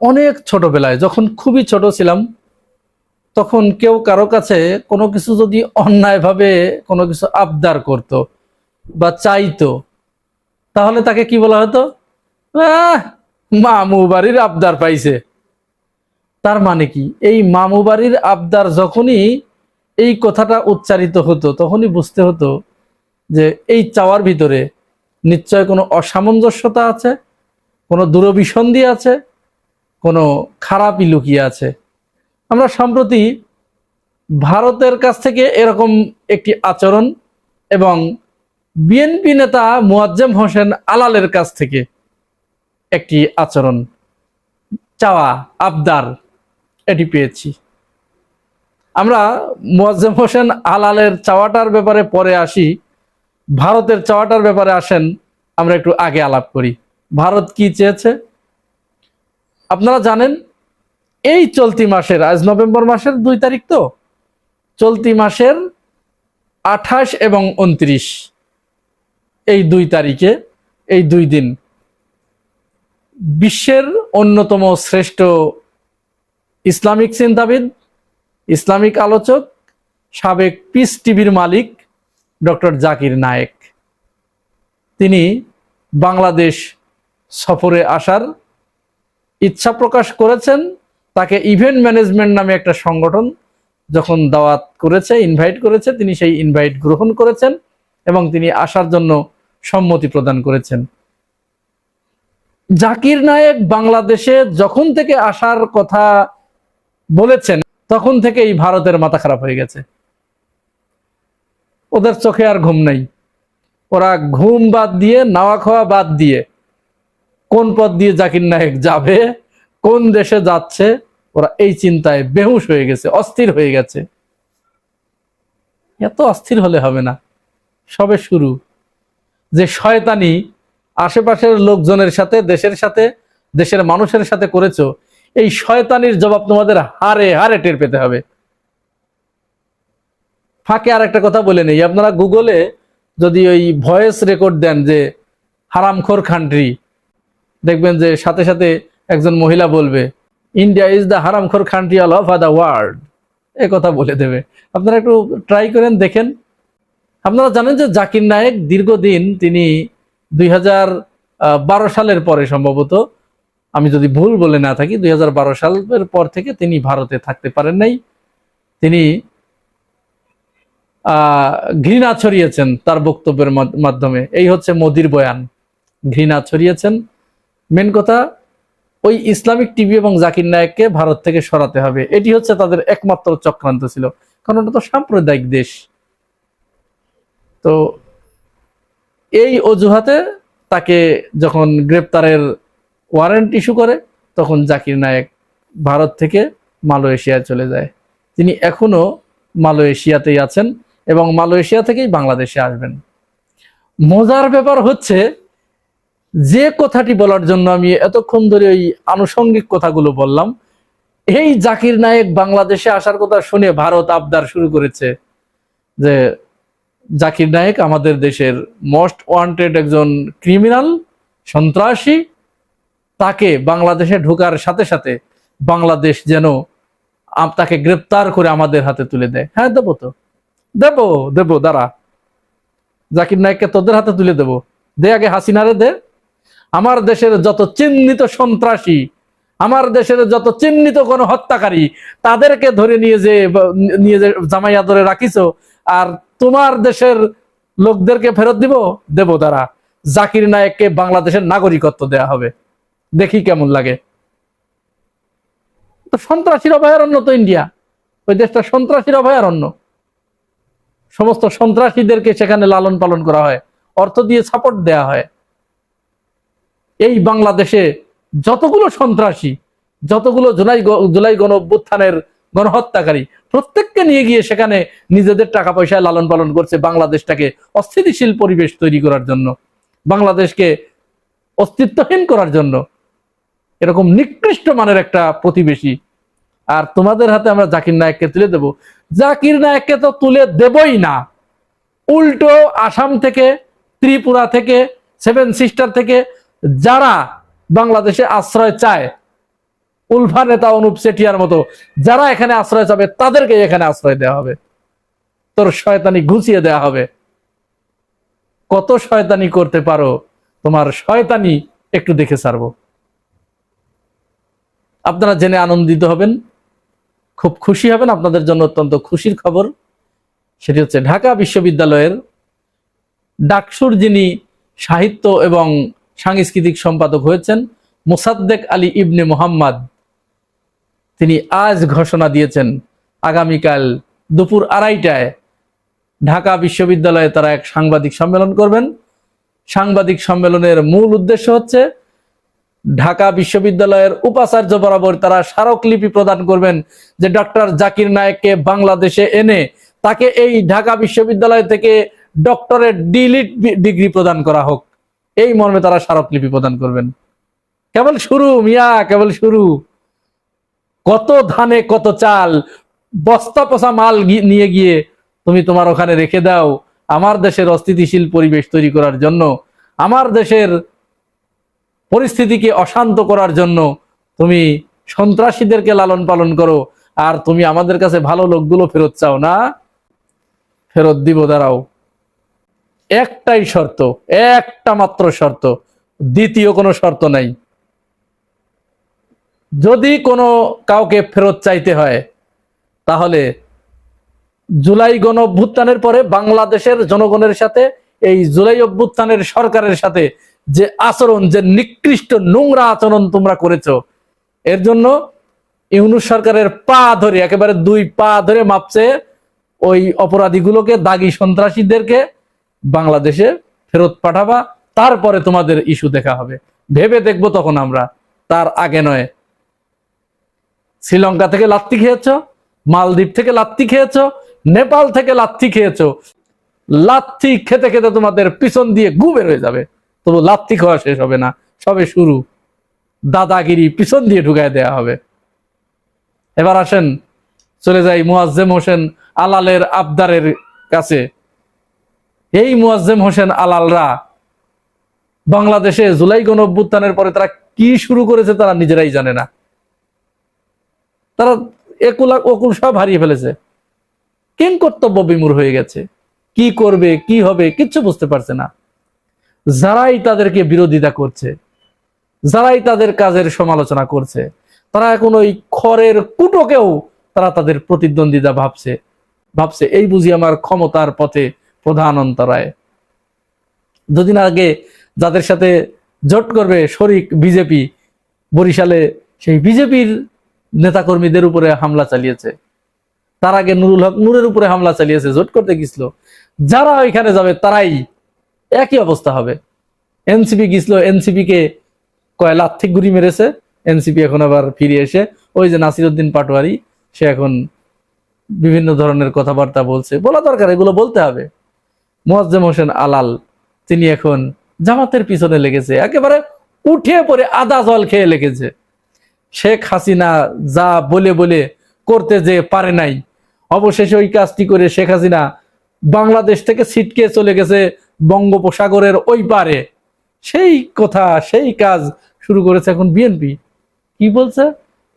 অনেক ছোটবেলায়, যখন খুবই ছোট ছিলাম, তখন কেউ কারও কাছে কোনো কিছু যদি অন্যায়ভাবে কোনো কিছু আবদার করত বা চাইতো, তাহলে তাকে কি বলা হতো? মামু বাড়ির আবদার পাইছে। তার মানে কি? এই মামু বাড়ির আবদার যখনই এই কথাটা উচ্চারিত হতো, তখনই বুঝতে হতো যে এই চাওয়ার ভিতরে নিশ্চয় কোনো অসামঞ্জস্যতা আছে, কোনো দূরভিসন্ধি আছে কোনো খারাপই লুকিয়ে আছে। আমরা সম্প্রতি ভারতের কাছ থেকে এরকম একটি আচরণ এবং বিএনপি নেতা মুয়াজ্জেম হোসেন আলালের কাছ থেকে একটি আচরণ, চাওয়া, আবদার, এটি পেয়েছি। আমরা মুয়াজ্জেম হোসেন আলালের চাওয়াটার ব্যাপারে পরে আসি। ভারতের চাওয়াটার ব্যাপারে আসেন, আমরা একটু আগে আলাপ করি। ভারত কি চেয়েছে? আপনারা জানেন, এই চলতি মাসের, আজ নভেম্বর মাসের দুই তারিখ তো? চলতি মাসের আঠাশ এবং উনত্রিশ। এই দুই তারিখে, এই দুই দিন। বিশ্বের অন্যতম শ্রেষ্ঠ ইসলামিক চিন্তাবিদ, ইসলামিক আলোচক, সাবেক পিস টিভির মালিক ডক্টর জাকির নায়েক। তিনি বাংলাদেশ সফরে আসার ইচ্ছা প্রকাশ করেছেন, তাকে ইভেন্ট ম্যানেজমেন্ট নামে একটা সংগঠন যখন দাওয়াত করেছে ইনভাইট করেছে, তিনি সেই ইনভাইট গ্রহণ করেছেন এবং তিনি আসার জন্য সম্মতি প্রদান করেছেন। জাকির নায়েক বাংলাদেশে যখন থেকে আসার কথা বলেছেন, তখন থেকেই ভারতের মাথা খারাপ হয়ে গেছে। ওদের চোখে আর ঘুম নাই। ওরা ঘুম বাদ দিয়ে নাওয়া খাওয়া বাদ দিয়ে কোন পথ দিয়ে জাকির নায়েক যাবে, কোন দেশে যাচ্ছে, ওরা এই চিন্তায় বেহুশ হয়ে গেছে, অস্থির হয়ে গেছে। এত অস্থির হলে হবে না। সবে শুরু। যে শয়তানি আশেপাশের লোকজনের সাথে, দেশের সাথে, দেশের মানুষের সাথে করেছ, এই শয়তানির জবাব তোমাদের হারে হারে টের পেতে হবে। ফাঁকে আর একটা কথা বলে নেই। আপনারা গুগলে যদি ওই ভয়েস রেকর্ড দেন যে হারামখোর কান্ট্রি দেখবেন যে সাথে সাথে একজন মহিলা বলবে India is the হারামখোর country all of the world এ কথা বলে দেবে। আপনারা একটু ট্রাই করেন, দেখেন। আপনারা জানেন যে জাকির নায়েক দীর্ঘদিন তিনি দুই সালের পরে সম্ভবত, আমি যদি ভুল বলে না থাকি, দুই হাজার বারো সালের পর থেকে তিনি ভারতে থাকতে পারেন নাই। তিনি ঘৃণা ছড়িয়েছেন তার বক্তব্যের মাধ- মাধ্যমে। এই হচ্ছে মোদির বয়ান, ঘৃণা ছড়িয়েছেন। মেন কথা, ওই ইসলামিক টিভি এবং জাকির নায়েককে ভারত থেকে সরাতে হবে। এটি হচ্ছে তাদের একমাত্র চক্রান্ত ছিল। কারণ ওটা তো সাম্প্রদায়িক দেশ। তো এই অজুহাতে তাকে যখন গ্রেপ্তারের ওয়ারেন্ট ইস্যু করে, তখন জাকির নায়েক ভারত থেকে মালয়েশিয়ায় চলে যায়। তিনি এখনও মালয়েশিয়াতেই আছেন এবং মালয়েশিয়া থেকেই বাংলাদেশে আসবেন। মজার ব্যাপার হচ্ছে যে কথাটি বলার জন্য আমি এতক্ষণ ধরে ওই আনুষঙ্গিক কথাগুলো বললাম, এই জাকির নায়েক বাংলাদেশে আসার কথা শুনে ভারত আবদার শুরু করেছে যে জাকির নায়েক আমাদের দেশের মোস্ট ওয়ান্টেড একজন ক্রিমিনাল সন্ত্রাসী, তাকে বাংলাদেশে ঢোকার সাথে সাথে বাংলাদেশ যেন তাকে গ্রেপ্তার করে আমাদের হাতে তুলে দেয়। হ্যাঁ দেবো তো। দেবো দেবো, দাঁড়া। জাকির নায়েককে তোদের হাতে তুলে দেবো। দে আগে হাসিনারে দে। আমার দেশের যত চিহ্নিত সন্ত্রাসী, আমার দেশের যত চিহ্নিত কোন হত্যাকারী, তাদেরকে ধরে নিয়ে যে নিয়ে যে জামাই আদরে রাখিছো, আর তোমার দেশের লোকদেরকে ফেরত দিব, দেব দ্বারা। জাকির নায়েককে বাংলাদেশের নাগরিকত্ব দেয়া হবে। দেখি কেমন লাগে। তো সন্ত্রাসীর অভয়ারণ্য তো ইন্ডিয়া। ওই দেশটা সন্ত্রাসীর অভয়ারণ্য। সমস্ত সন্ত্রাসীদেরকে সেখানে লালন পালন করা হয়। অর্থ দিয়ে সাপোর্ট দেয়া হয়। এই বাংলাদেশে যতগুলো সন্ত্রাসী, যতগুলো জুলাই জুলাই গণ অভ্যুত্থানের গণহত্যাকারী, প্রত্যেককে নিয়ে গিয়ে সেখানে নিজেদের টাকা পয়সায় লালন পালন করছে বাংলাদেশটাকে অস্থিতিশীল পরিবেশ তৈরি করার জন্য, বাংলাদেশকে অস্তিত্বহীন করার জন্য। এরকম নিকৃষ্ট মানের একটা প্রতিবেশী। আর তোমাদের হাতে আমরা জাকির নায়ককে তুলে দেব। জাকির নায়ককে তো তুলে দেবই না। উল্টো আসাম থেকে, ত্রিপুরা থেকে, সেভেন সিস্টার থেকে যারা বাংলাদেশে আশ্রয় চায়, উলফা নেতা অনুপ চেটিয়ার মতো, যারা এখানে আশ্রয় চাবে, তাদেরকে এখানে আশ্রয় দেওয়া হবে। তোর শয়তানি ঘুষিয়ে দেওয়া হবে। কত শয়তানি করতে পারো, তোমার শয়তানি একটু দেখে ছাড়বো। আপনারা জেনে আনন্দিত হবেন, খুব খুশি হবেন, আপনাদের জন্য অত্যন্ত খুশির খবর। সেটি হচ্ছে ঢাকা বিশ্ববিদ্যালয়ের ডাকসুর যিনি সাহিত্য এবং সাংস্কৃতিক সম্পাদক হয়েছেন মোসাদ্দেক আলী ইবনে মোহাম্মদ। তিনি আজ ঘোষণা দিয়েছেন, আগামীকাল দুপুর আড়াইটায় ঢাকা বিশ্ববিদ্যালয়ে তারা এক সাংবাদিক সম্মেলন করবেন। সাংবাদিক সম্মেলনের মূল উদ্দেশ্য হচ্ছে, ঢাকা বিশ্ববিদ্যালয়ের উপাচার্য বরাবর তারা স্মারকলিপি প্রদান করবেন যে ডক্টর জাকির নায়েককে বাংলাদেশে এনে তাকে এই ঢাকা বিশ্ববিদ্যালয় থেকে ডক্টরের ডিলিট ডিগ্রি প্রদান করা হোক। এই মর্মে তারা স্মারকলিপি প্রদান করবেন। কেবল শুরু, মিয়া, কেবল শুরু। কত ধানে, কত চাল, বস্তা পচা মাল নিয়ে গিয়ে তুমি তোমার ওখানে রেখে দাও। আমার দেশের অস্থিতিশীল পরিবেশ তৈরি করার জন্য, আমার দেশের পরিস্থিতিকে অশান্ত করার জন্য তুমি সন্ত্রাসীদেরকে লালন পালন করো, আর তুমি আমাদের কাছে ভালো লোকগুলো ফেরত চাও না? ফেরত দিব, দাঁড়াও। একটাই শর্ত, একটা মাত্র শর্ত, দ্বিতীয় কোনো শর্ত নাই। যদি কোনো কাউকে ফেরত চাইতে হয়, তাহলে জুলাই গণ অভ্যুত্থানের পরে বাংলাদেশের জনগণের সাথে, এই জুলাই অভ্যুত্থানের সরকারের সাথে যে আচরণ, যে নিকৃষ্ট নোংরা আচরণ তোমরা করেছ, এর জন্য ইউনুস সরকারের পা ধরে, একেবারে দুই পা ধরে মাপছে ওই অপরাধীগুলোকে, দাগি সন্ত্রাসীদেরকে বাংলাদেশে ফেরত পাঠাবা, তারপরে তোমাদের ইস্যু দেখা হবে। ভেবে দেখব তখন আমরা। তার আগে নয়, শ্রীলঙ্কা থেকে লাত্তি খেয়েছো, মালদ্বীপ থেকে লাত্তি খেয়েছ, নেপাল থেকে লাত্তি খেয়েছো। লাত্তি খেতে খেতে তোমাদের পিছন দিয়ে গু বের হয়ে যাবে। তবু লাত্তি খাওয়া শেষ হবে না। সবে শুরু। দাদাগিরি পিছন দিয়ে ঢুকায় দেয়া হবে। এবার আসেন, চলে যাই মুয়াজ্জেম হোসেন আলালের আবদারের কাছে। এই মুয়াজ্জেম হোসেন আলালরা বাংলাদেশে জুলাই গণ অভ্যুত্থানের পরে তারা কি শুরু করেছে তারা নিজেরাই জানে না। তারা একুলা অকুল সব হারিয়ে ফেলেছে। কিং কর্তব্য বিমূর হয়ে গেছে? কি করবে, কি হবে, কিচ্ছু বুঝতে পারছে না। যারাই তাদেরকে বিরোধিতা করছে, যারাই তাদের কাজের সমালোচনা করছে, তারা এখন ওই খড়ের কুটোকেও তারা তাদের প্রতিদ্বন্দ্বিতা ভাবছে। ভাবছে, এই বুঝি আমার ক্ষমতার পথে প্রধান অন্তরায়। দুদিন আগে যাদের সাথে জোট করবে শরিক বিজেপি, বরিশালে সেই বিজেপির নেতাকর্মীদের উপরে হামলা চালিয়েছে। তার আগে নুরুল হক নূরের উপরে হামলা চালিয়েছে, জোট করতে গেছিল যারা ওইখানে যাবে তারাই একই অবস্থা হবে। এনসিপি গেছিল এনসিপি কে কয় লাথিক গুড়ি মেরেছে। এনসিপি এখন আবার ফিরে এসে ওই যে নাসিরুদ্দিন পাটোয়ারি, সে এখন বিভিন্ন ধরনের কথাবার্তা বলছে। বলা দরকার, এগুলো বলতে হবে। মোয়াজ্জেম হোসেন আলাল, তিনি এখন জামাতের পিছনে লেগেছে, একেবারে উঠে পড়ে আদা জল খেয়ে লেগেছে। শেখ হাসিনা যা বলে বলে করতে যে পারে নাই, অবশেষে ওই কাজটি করে শেখ হাসিনা বাংলাদেশ থেকে ছিটকে চলে গেছে বঙ্গোপসাগরের ওই পারে। সেই কথা, সেই কাজ শুরু করেছে এখন বিএনপি। কি বলছে?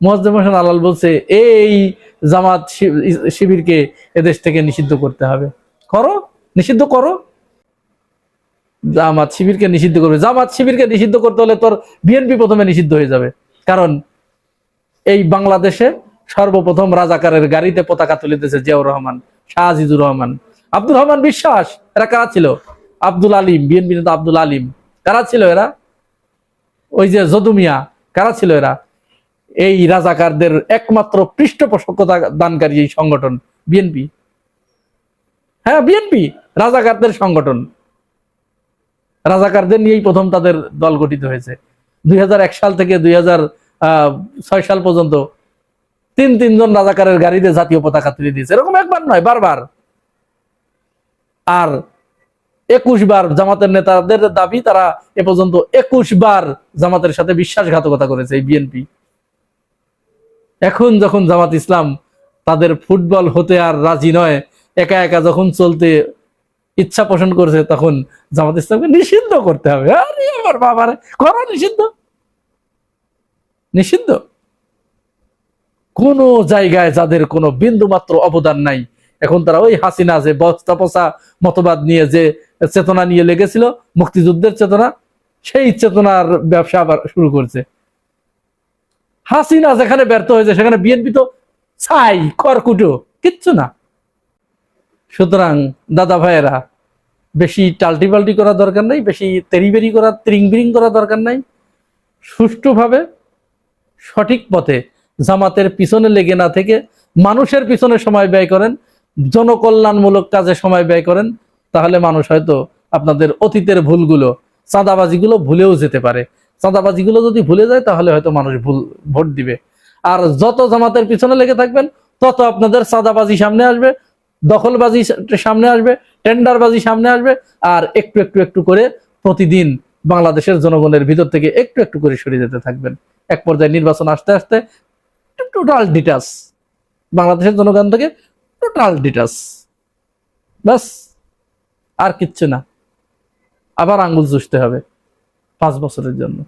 মোয়াজ্জেম হোসেন আলাল বলছে, এই জামাত শিবিরকে এদেশ থেকে নিষিদ্ধ করতে হবে। করো। নিষিদ্ধ করো। জামাত শিবিরকে নিষিদ্ধ করবে। জামাত শিবিরকে নিষিদ্ধ করতে হলে তোর বিএনপি প্রথমে নিষিদ্ধ হয়ে যাবে। কারণ এই বাংলাদেশে সর্বপ্রথম রাজাকারের গাড়িতে পতাকা তুলিতেছে জিয়াউর রহমান, শাহ আজিজুর রহমান। আব্দুর রহমান বিশ্বাস, এরা কারা ছিল? আব্দুল আলিম, বিএনপি নেতা আব্দুল আলিম। কারা ছিল এরা? ওই যে যদুমিয়া কারা ছিল এরা? এই রাজাকারদের একমাত্র পৃষ্ঠপোষকতা দানকারী এই সংগঠন, বিএনপি। হ্যাঁ বিএনপি। রাজাকারদের সংগঠন। রাজাকারদের নিয়েই প্রথম তাদের দল গঠিত হয়েছে। দুই হাজার এক সাল থেকে দুই ছয় সাল পর্যন্ত তিন তিনজন রাজাকারের গাড়িতে জাতীয় পতাকা তুলে দিয়েছে। এরকম একবার নয়, বারবার। আর একুশ বার জামাতের নেতাদের দাবি, তারা এ পর্যন্ত একুশ বার জামাতের সাথে বিশ্বাসঘাতকতা করেছে এই বিএনপি। এখন যখন জামাত ইসলাম তাদের ফুটবল হতে আর রাজি নয়, একা একা যখন চলতে ইচ্ছা পোষণ করছে, তখন জামাত ইসলামকে নিষিদ্ধ করতে হবে। আরে আমার বাবার করো নিষিদ্ধ? নিষিদ্ধ? কোনো জায়গায় যাদের কোনো বিন্দু মাত্র অবদান নাই, এখন তারা ওই হাসিনা যে বস্তা পচা মতবাদ নিয়ে যে চেতনা নিয়ে লেগেছিল, মুক্তিযুদ্ধের চেতনা, সেই চেতনার ব্যবসা আবার শুরু করছে। হাসিনা যেখানে ব্যর্থ হয়েছে, সেখানে বিএনপি তো ছাই খড়কুটো কিচ্ছু না। সুতরাং দাদা ভাইয়েরা বেশি টাল্টি পাল্টি করার দরকার নাই, বেশি তেরিবেরি করার, ত্রিং বিরিং করার দরকার নাই। সুষ্ঠুভাবে, সঠিক পথে জামাতের পিছনে লেগে না থেকে মানুষের পিছনে সময় ব্যয় করেন, জনকল্যাণমূলক কাজে সময় ব্যয় করেন, তাহলে মানুষ হয়তো আপনাদের অতীতের ভুলগুলো, চাঁদাবাজিগুলো ভুলেও যেতে পারে। চাঁদাবাজিগুলো যদি ভুলে যায়, তাহলে হয়তো মানুষ ভুল, ভোট দিবে। আর যত জামাতের পিছনে লেগে থাকবেন, তত আপনাদের চাঁদাবাজি সামনে আসবে, দখলবাজি সামনে আসবে টেন্ডারবাজি সামনে আসবে আর একটু একটু একটু করে প্রতিদিন বাংলাদেশের জনগণের ভিতর থেকে একটু একটু করে সরে যেতে থাকবেন। এক পর্যায়ে নির্বাচন আসতে আসতে টোটাল ডিটাস বাংলাদেশের জনগণ থেকে টোটাল ডিটাস ব্যাস, আর কিচ্ছু না। আবার আঙ্গুল চুষতে হবে পাঁচ বছরের জন্য।